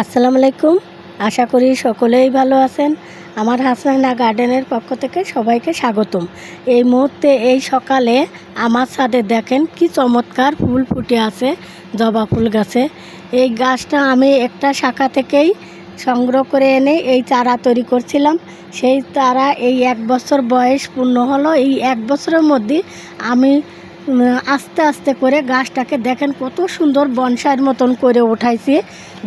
আসসালামু আলাইকুম। আশা করি সকলেই ভালো আছেন। আমার হাসনাইনা গার্ডেনের পক্ষ থেকে সবাইকে স্বাগতম। এই মুহূর্তে, এই সকালে আমার ছাদে দেখেন কি চমৎকার ফুল ফুটে আছে, জবা ফুল গাছে। এই গাছটা আমি একটা শাখা থেকেই সংগ্রহ করে এনে এই চারা তৈরি করছিলাম। সেই চারা এই এক বছর বয়স পূর্ণ হলো। এই এক বছরের মধ্যে আমি আস্তে আস্তে করে গাছটাকে দেখেন কত সুন্দর বনসাইয়ের মতন করে উঠাইছি।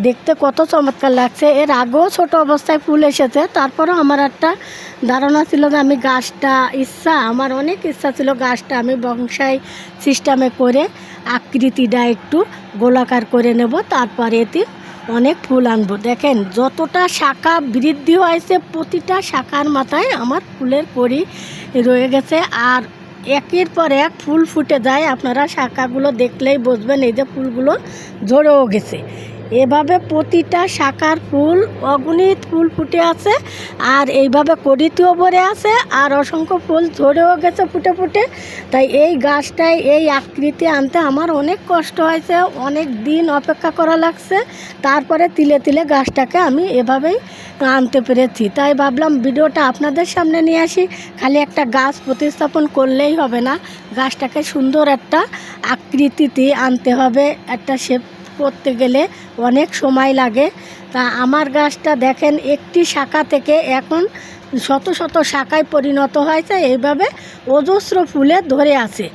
দেখতে কত চমৎকার লাগছে। এর আগেও ছোট অবস্থায় ফুল এসেছে। তারপরেও আমার একটা ধারণা ছিল যে আমি গাছটা ইচ্ছা, আমার অনেক ইচ্ছা ছিল গাছটা আমি বংশাই সিস্টেমে করে আকৃতিটা একটু গোলাকার করে নেব। তারপরে এতে অনেক ফুল আনব। দেখেন, যতটা শাখা বৃদ্ধি হয়েছে, প্রতিটা শাখার মাথায় আমার ফুলের কড়ি রয়ে গেছে। আর একের পর এক ফুল ফুটে যায়। আপনারা শাখাগুলো দেখলেই বুঝবেন, এই যে ফুলগুলো ঝরেও গেছে। এভাবে প্রতিটা শাখার ফুল, অগণিত ফুল ফুটে আছে আর এইভাবে কড়িতেও ভরে আছে আর অসংখ্য ফুল ঝরেও গেছে ফুটে ফুটে। তাই এই গাছটায় এই আকৃতি আনতে আমার অনেক কষ্ট হয়েছে, অনেক দিন অপেক্ষা করা লাগছে। তারপরে তিলে তিলে গাছটাকে আমি এভাবেই আনতে পেরেছি। তাই ভাবলাম ভিডিওটা আপনাদের সামনে নিয়ে আসি। খালি একটা গাছ প্রতিস্থাপন করলেই হবে না। গাছটাকে সুন্দর একটা আকৃতিতে আনতে হবে, একটা শেপ করতে গেলে অনেক সময় লাগে। তা আমার গাছটা দেখেন, একটি শাখা থেকে এখন শত শত শাখায় পরিণত হয়েছে। এইভাবে অজস্র ফুলে ধরে আছে।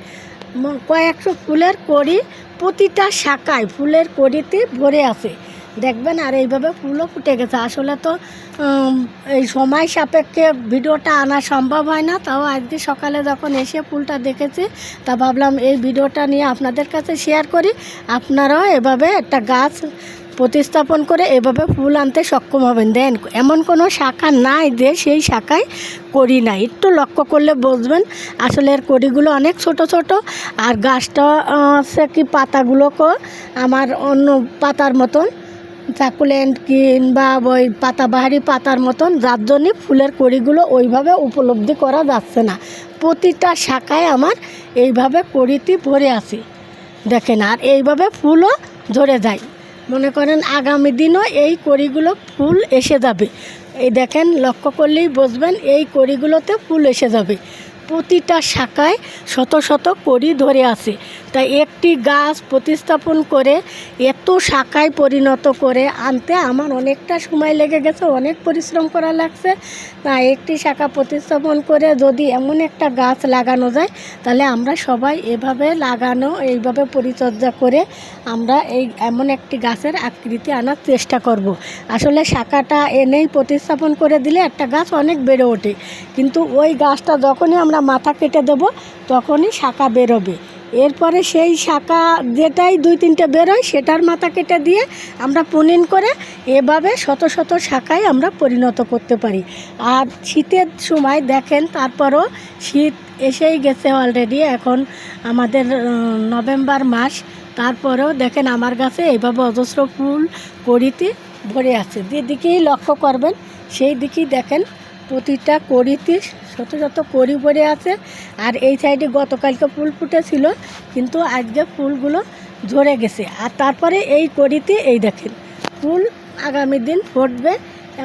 কয়েকশো ফুলের কড়ি প্রতিটা শাখায় ফুলের কড়িতে ভরে আছে। দেখবেন, আর এইভাবে ফুলও ফুটে গেছে। আসলে তো এই সময় সাপেক্ষে ভিডিওটা আনা সম্ভব হয় না। তাও আজকে সকালে যখন এসে ফুলটা দেখেছি, তা ভাবলাম এই ভিডিওটা নিয়ে আপনাদের কাছে শেয়ার করি। আপনারাও এভাবে একটা গাছ প্রতিস্থাপন করে এভাবে ফুল আনতে সক্ষম হবেন। দেন, এমন কোনো শাখা নাই যে সেই শাখায় করি না। একটু লক্ষ্য করলে বুঝবেন, আসলে এর কড়িগুলো অনেক ছোট ছোট। আর গাছটা হচ্ছে কি পাতাগুলোকেও আমার অন্য পাতার মতন। চাকুলেন্ট কিংবা ওই পাতাবাহারি পাতার মতন যার জন্যে ফুলের কড়িগুলো ওইভাবে উপলব্ধি করা যাচ্ছে না। প্রতিটা শাখায় আমার এইভাবে কড়িতে ভরে আছে। দেখেন, আর এইভাবে ফুলও ধরে যায়। মনে করেন, আগামী দিনও এই কড়িগুলো ফুল এসে যাবে। এই দেখেন, লক্ষ্য করলেই বুঝবেন, এই কড়িগুলোতে ফুল এসে যাবে। প্রতিটা শাখায় শত শত কড়ি ধরে আছে। তাই একটি গাছ প্রতিস্থাপন করে এত শাখায় পরিণত করে আনতে আমার অনেকটা সময় লেগে গেছে, অনেক পরিশ্রম করা লাগছে। তা একটি শাখা প্রতিস্থাপন করে যদি এমন একটা গাছ লাগানো যায়, তাহলে আমরা সবাই এভাবে লাগানো, এইভাবে পরিচর্যা করে আমরা এই এমন একটি গাছের আকৃতি আনার চেষ্টা করব। আসলে শাখাটা এনেই প্রতিস্থাপন করে দিলে একটা গাছ অনেক বেড়ে ওঠে। কিন্তু ওই গাছটা যখনই আমরা মাথা কেটে দেব, তখনই শাখা বেরোবে। এরপরে সেই শাখা যেটাই দুই তিনটে বেরোয়, সেটার মাথা কেটে দিয়ে আমরা পুনিন করে এভাবে শত শত শাখায় আমরা পরিণত করতে পারি। আর শীতের সময় দেখেন, তারপরও শীত এসেই গেছে অলরেডি এখন আমাদের নভেম্বর মাস, তারপরেও দেখেন আমার কাছে এইভাবে অজস্র ফুল কড়িতে ভরে আছে। যেদিকেই লক্ষ্য করবেন, সেই দিকেই দেখেন প্রতিটা কড়িতে শত শত করি পরে আছে। আর এই সাইডে গতকালকে ফুল ফুটেছিল, কিন্তু আজকে ফুলগুলো ঝরে গেছে। আর তারপরে এই কড়িতে এই দেখেন, ফুল আগামী দিন ফুটবে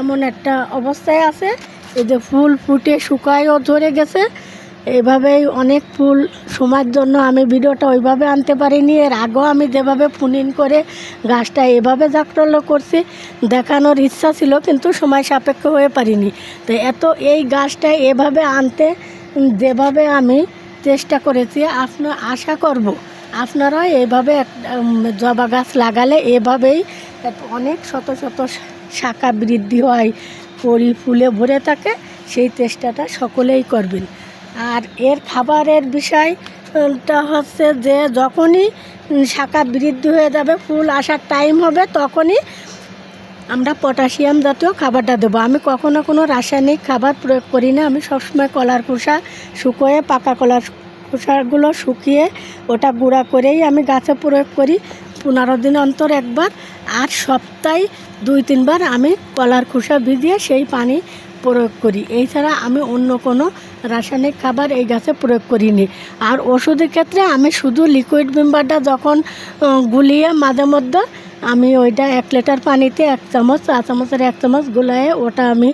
এমন একটা অবস্থায় আছে। এই যে ফুল ফুটে শুকায়ও ঝরে গেছে। এইভাবেই অনেক ফুল সময়ের জন্য আমি ভিডিওটা ওইভাবে আনতে পারিনি। এর আগেও আমি যেভাবে পুনিন করে গাছটা এভাবে জাকটলো করছি, দেখানোর ইচ্ছা ছিল কিন্তু সময় সাপেক্ষ হয়ে পারিনি। তো এত এই গাছটা এভাবে আনতে, যেভাবে আমি চেষ্টা করেছি আপনার আশা করব আপনারা এভাবে জবা গাছ লাগালে এভাবেই অনেক শত শত শাখা বৃদ্ধি হয় কড়ি ফুলে ভরে থাকে, সেই চেষ্টাটা সকলেই করবেন। আর এর খাবারের বিষয়টা হচ্ছে যে যখনই শাখা বৃদ্ধি হয়ে যাবে, ফুল আসার টাইম হবে, তখনই আমরা পটাশিয়াম জাতীয় খাবারটা দেবো। আমি কখনো কোনো রাসায়নিক খাবার প্রয়োগ করি না। আমি সবসময় কলার খোসা শুকোয়ে, পাকা কলার খোসাগুলো শুকিয়ে ওটা গুঁড়া করেই আমি গাছে প্রয়োগ করি। পনেরো দিন অন্তর একবার, আর সপ্তাহে দুই, তিনবার আমি কলার খোসা ভিজিয়ে সেই পানি প্রয়োগ করি। এছাড়া আমি অন্য কোনো রাসায়নিক খাবার এই গাছে প্রয়োগ করিনি। আর ওষুধের ক্ষেত্রে আমি শুধু লিকুইড মেম্বারটা যখন গুলিয়ে মাঝে মধ্যে আমি ওইটা এক লিটার পানিতে এক চামচ চা চামচের এক চামচ গুলায়ে ওটা আমি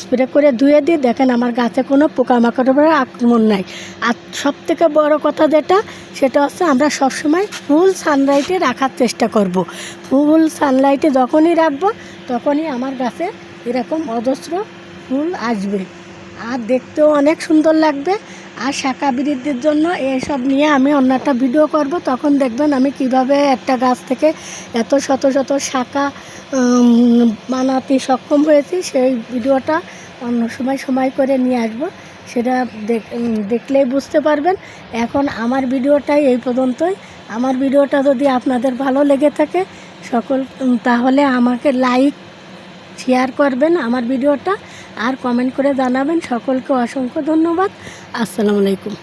স্প্রে করে ধুয়ে দিই। দেখেন আমার গাছে কোনো পোকামাকড়ের আক্রমণ নাই। আর সব থেকে বড় কথা যেটা, সেটা হচ্ছে আমরা সবসময় ফুল সানলাইটে রাখার চেষ্টা করব। ফুল সানলাইটে যখনই রাখব, তখনই আমার গাছে এরকম অজস্র ফুল আসবে। আর দেখতেও অনেক সুন্দর লাগবে। আর শাখা বৃদ্ধির জন্য এসব নিয়ে আমি অন্য একটা ভিডিও করব। তখন দেখবেন আমি কীভাবে একটা গাছ থেকে এত শত শত শাখা বানাতে সক্ষম হয়েছি, সেই ভিডিওটা অন্য সময় সময় করে নিয়ে আসব। সেটা দেখ- দেখলেই বুঝতে পারবেন। এখন আমার ভিডিওটাই এই পর্যন্তই। আমার ভিডিওটা যদি আপনাদের ভালো লেগে থাকে, সকল তাহলে আমাকে লাইক, শেয়ার করবেন আমার ভিডিওটা। আর কমেন্ট করে জানাবেন। সকলকে অসংখ্য ধন্যবাদ। আসসালামু আলাইকুম।